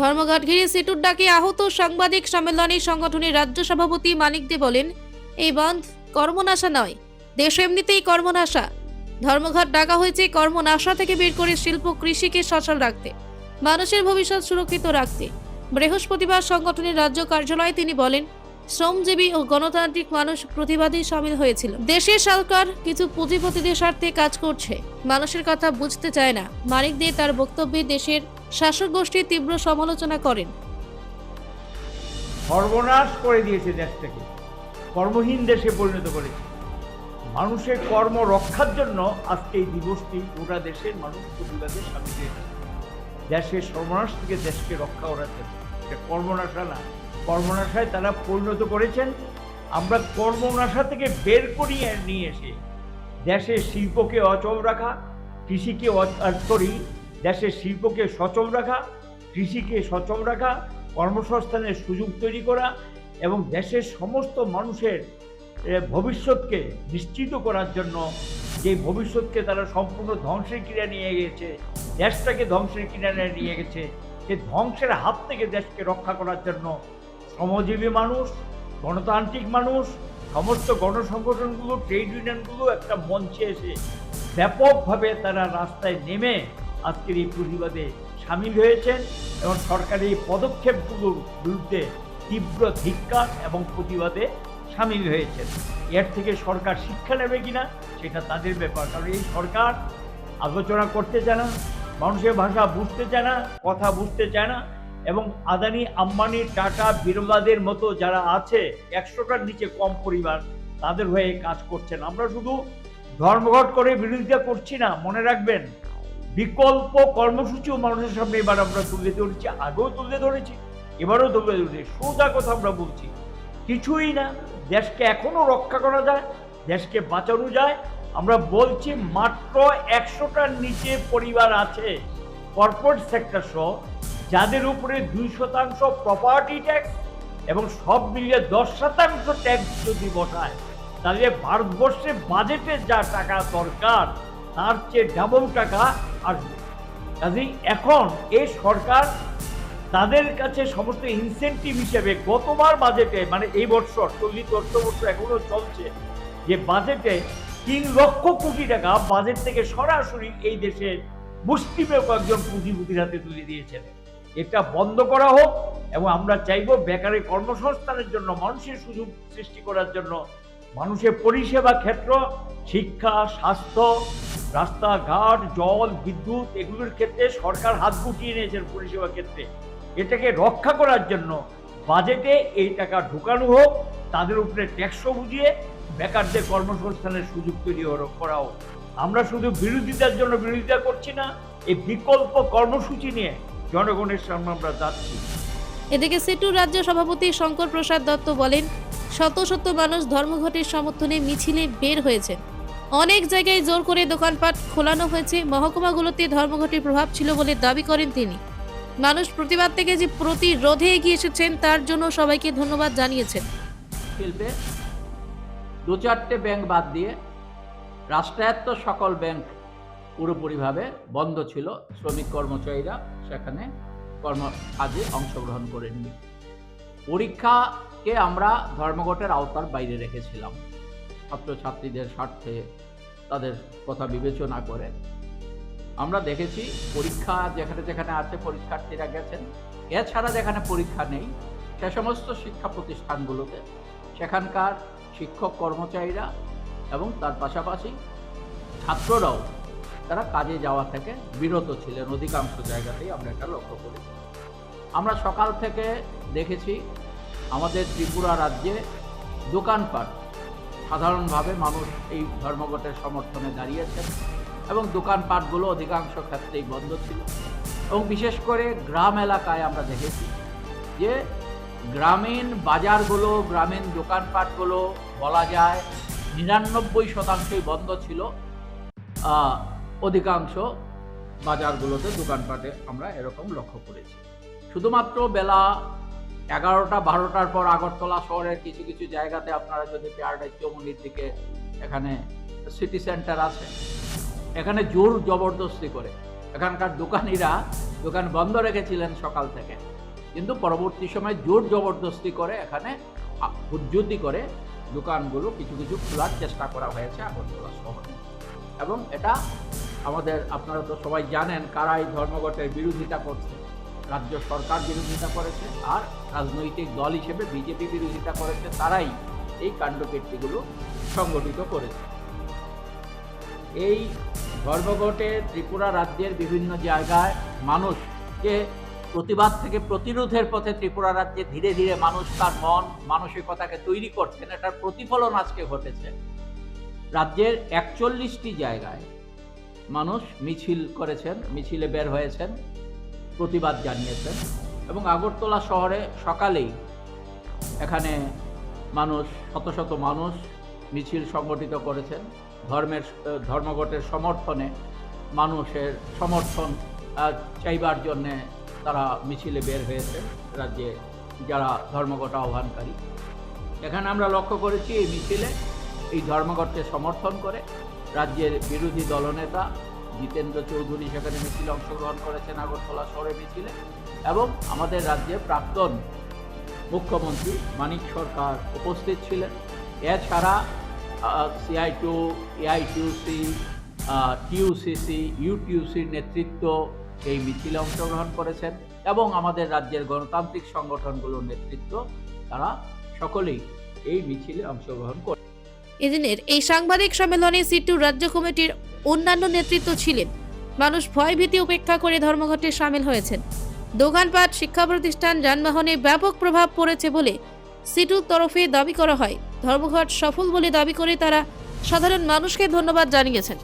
ধর্মঘট ঘিরে সিটুর ডাকে আহত সাংবাদিক সম্মেলনে সংগঠনের রাজ্য সভাপতি মানিক দে বলেন, এই বন্ধ কর্মনাশা নয়, দেশ এমনিতেই কর্মনাশা। ধর্মঘট ডাকা হয়েছে কর্মনাশা থেকে বের করে শিল্প কৃষিকে সচল রাখতে, মানুষের ভবিষ্যৎ সুরক্ষিত রাখতে। বৃহস্পতিবার সংগঠনের রাজ্য কার্যালয়ে তিনি বলেন, শ্রমজীবী ও গণতান্ত্রিক মানুষ প্রতিবাদী সামিল হয়েছিল। দেশের সরকার কিছু পুঁজিপতিদের স্বার্থে কাজ করছে। মানুষের কথা বুঝতে চায় না। মানিক দে তার বক্তব্যে দেশের শাসক গোষ্ঠীর তীব্র সমালোচনা করেন। সর্বনাশ করে দিয়েছে দেশটাকে। কর্মহীন দেশে পরিণত করেছে। মানুষের কর্ম রক্ষার জন্য আজকে এই দিবসটি গোটা দেশের মানুষ প্রতিবাদে সামিল দেশের সর্বনাশ থেকে দেশকে রক্ষা করার জন্য কর্মনাশা না। কর্মনাশায় তারা পরিণত করেছেন। আমরা কর্মনাশা থেকে বের করিয়ে নিয়ে এসে দেশের শিল্পকে অচল রাখা, কৃষিকে সরি দেশের শিল্পকে সচল রাখা, কৃষিকে সচল রাখা, কর্মসংস্থানের সুযোগ তৈরি করা এবং দেশের সমস্ত মানুষের ভবিষ্যৎকে নিশ্চিত করার জন্য যে ভবিষ্যৎকে তারা সম্পূর্ণ ধ্বংসের ক্রিয়া নিয়ে গেছে, দেশটাকে ধ্বংসের কিনারে নিয়ে গেছে, সে ধ্বংসের হাত থেকে দেশকে রক্ষা করার জন্য শ্রমজীবী মানুষ, গণতান্ত্রিক মানুষ, সমস্ত গণসংগঠনগুলো, ট্রেড ইউনিয়নগুলো একটা মঞ্চে এসে ব্যাপকভাবে তারা রাস্তায় নেমে আজকের এই প্রতিবাদে সামিল হয়েছেন এবং সরকারি এই পদক্ষেপগুলোর বিরুদ্ধে তীব্র ধিক্কার এবং প্রতিবাদে সামিল হয়েছেন। এর থেকে সরকার শিক্ষা নেবে কিনা সেটা তাদের ব্যাপার। কারণ এই সরকার আলোচনা করতে চায় না, মানুষের ভাষা বুঝতে চায় না, কথা বুঝতে চায় না এবং আদানি, আম্বানি, টাটা বিরলাদের মতো যারা আছে, একশোটার নিচে কম পরিবার তাদের হয়ে কাজ করছেন। আমরা শুধু ধর্মঘট করে বিরোধিতা করছি না, মনে রাখবেন। বিকল্প কর্মসূচিও মানুষের সামনে এবার আমরা তুলে ধরেছি, আগেও তুলে ধরেছি, এবারও তুলে ধরেছি। সোজা কথা আমরা বলছি, কিছুই না, দেশকে এখনও রক্ষা করা যায়, দেশকে বাঁচানো যায়। আমরা বলছি মাত্র একশোটার নিচে পরিবার আছে, কর্পোরেট সেক্টর সহ, যাদের উপরে দুই শতাংশ প্রপার্টি ট্যাক্স এবং সব মিলিয়ে দশ শতাংশ ট্যাক্স যদি বসায়, তাহলে ভারতবর্ষে বাজেটে যা টাকা দরকার তার চেয়ে ডাবল টাকা আসবে কাজেই এখন এই সরকার তাদের কাছে সমস্ত ইনসেন্টিভ হিসেবে গতবার বাজেটে মানে এই বছর, চল্লিশ অর্থবর্ষ এখনও চলছে, যে বাজেটে তিন লক্ষ কোটি টাকা বাজেট থেকে সরাসরি এই দেশের মুষ্টিমেয় কয়েকজন পুঁজিপতির হাতে তুলে দিয়েছেন। এটা বন্ধ করা হোক এবং আমরা চাইব বেকারের কর্মসংস্থানের জন্য, মানুষের সুযোগ সৃষ্টি করার জন্য, মানুষের পরিষেবা ক্ষেত্র, শিক্ষা, স্বাস্থ্য রাস্তাঘাট, জল, বিদ্যুৎ, এগুলোর ক্ষেত্রে সরকার হাত গুটিয়ে নিয়েছেন পরিষেবা ক্ষেত্রে। এটাকে রক্ষা করার জন্য বাজেটে এই টাকা ঢুকানো হোক, তাদের উপরে ট্যাক্সও বুঝিয়ে বেকারদের কর্মসংস্থানের সুযোগ তৈরি করা হোক আমরা শুধু বিরোধিতার জন্য বিরোধিতা করছি না, এই বিকল্প কর্মসূচি নিয়ে জনগণের সামনে আমরা যাচ্ছি। এদিকে সিটুর রাজ্য সভাপতি শঙ্কর প্রসাদ দত্ত বলেন, শত শত মানুষ ধর্মঘটের সমর্থনে মিছিলে বের হয়েছেন। অনেক জায়গায় জোর করে দোকানপাট খোলানো হয়েছে। মহকুমাগুলোতে ধর্মঘটের প্রভাব ছিল বলে দাবি করেন তিনি। মানুষ প্রতিবাদ থেকে যে প্রতিরোধে এগিয়ে এসেছেন, তার জন্য সবাইকে ধন্যবাদ জানিয়েছেন। শিল্পে দু চারটে ব্যাংক বাদ দিয়ে রাষ্ট্রায়ত্ত সকল ব্যাংক পুরোপুরিভাবে বন্ধ ছিল। শ্রমিক কর্মচারীরা সেখানে কর্ম কাজে অংশগ্রহণ করেননি। পরীক্ষাকে আমরা ধর্মঘটের আওতার বাইরে রেখেছিলাম। ছাত্রছাত্রীদের স্বার্থে তাদের কথা বিবেচনা করে। আমরা দেখেছি পরীক্ষা যেখানে যেখানে আছে, পরীক্ষার্থীরা গেছেন। এছাড়া যেখানে পরীক্ষা নেই, সে সমস্ত শিক্ষা প্রতিষ্ঠানগুলোতে সেখানকার শিক্ষক কর্মচারীরা এবং তার পাশাপাশি ছাত্ররাও তারা কাজে যাওয়া থেকে বিরত ছিলেন। অধিকাংশ জায়গাতেই আমরা এটা লক্ষ্য করেছি। আমরা সকাল থেকে দেখেছি আমাদের ত্রিপুরা রাজ্যে দোকানপাট সাধারণভাবে মানুষ এই ধর্মঘটের সমর্থনে দাঁড়িয়েছেন এবং দোকানপাটগুলো অধিকাংশ ক্ষেত্রেই বন্ধ ছিল। এবং বিশেষ করে গ্রাম এলাকায় আমরা দেখেছি যে গ্রামীণ বাজারগুলো, গ্রামীণ দোকানপাটগুলো বলা যায় নিরানব্বই শতাংশই বন্ধ ছিল। অধিকাংশ বাজারগুলোতে দোকানপাটে আমরা এরকম লক্ষ্য করেছি। শুধুমাত্র বেলা এগারোটা, বারোটার পর আগরতলা শহরের কিছু কিছু জায়গাতে আপনারা যদি পেয়ারডাই চৌমনির দিকে এখানে সিটি সেন্টার আছে, এখানে জোর জবরদস্তি করে। এখানকার দোকানিরা দোকান বন্ধ রেখেছিলেন সকাল থেকে। কিন্তু পরবর্তী সময় জোর জবরদস্তি করে এখানে হুজ্জুতি করে দোকানগুলো কিছু কিছু খোলার চেষ্টা করা হয়েছে আগরতলা শহরে। এবং এটা আমাদের, আপনারা তো সবাই জানেন কারা এই ধর্মঘটের বিরোধিতা করছে। রাজ্য সরকার বিরোধিতা করেছে আর রাজনৈতিক দল হিসেবে বিজেপি বিরোধিতা করেছে, তারাই এই কাণ্ডকীর্তিগুলো সংগঠিত করেছে। এই ধর্মঘটে ত্রিপুরা রাজ্যের বিভিন্ন জায়গায় মানুষকে প্রতিবাদ থেকে প্রতিরোধের পথে ত্রিপুরা রাজ্যে ধীরে ধীরে মানুষ তার মন, মানসিকতাকে তৈরি করছেন। এটার প্রতিফলন আজকে ঘটেছে। রাজ্যের একচল্লিশটি জায়গায় মানুষ মিছিল করেছেন, মিছিলে বের হয়েছেন। প্রতিবাদ জানিয়েছেন। এবং আগরতলা শহরে সকালেই এখানে মানুষ, শত শত মানুষ মিছিল সংগঠিত করেছেন। ধর্মের, ধর্মঘটের সমর্থনে মানুষের সমর্থন চাইবার জন্যে তারা মিছিলে বের হয়েছে রাজ্যে যারা ধর্মঘট আহ্বানকারী। এখানে আমরা লক্ষ্য করেছি এই মিছিলে এই ধর্মঘটকে সমর্থন করে রাজ্যের বিরোধী দলনেতা জিতেন্দ্র চৌধুরী সেখানে মিছিলে অংশগ্রহণ করেছেন আগরতলা শহরে মিছিলে এবং আমাদের রাজ্যে প্রাক্তন মুখ্যমন্ত্রী মানিক সরকার উপস্থিত ছিলেন। এছাড়া সিআই টু এআইটিউসি টিউসিসি ইউটিউসির নেতৃত্ব এই মিছিলে অংশগ্রহণ করেছেন এবং আমাদের রাজ্যের গণতান্ত্রিক সংগঠনগুলোর নেতৃত্ব তারা সকলেই এই মিছিলে অংশগ্রহণ করে এদিনের এই সাংবাদিক সম্মেলনে সিটু রাজ্য কমিটির অন্যান্য নেতৃত্ব ছিলেন। মানুষ ভয়ভীতি উপেক্ষা করে ধর্মঘটে সামিল হয়েছেন। দোকানপাট শিক্ষা প্রতিষ্ঠান যানবাহনে ব্যাপক প্রভাব পড়েছে বলে সিটুর তরফে দাবি করা হয়। ধর্মঘট সফল বলে দাবি করে তারা সাধারণ মানুষকে ধন্যবাদ জানিয়েছেন।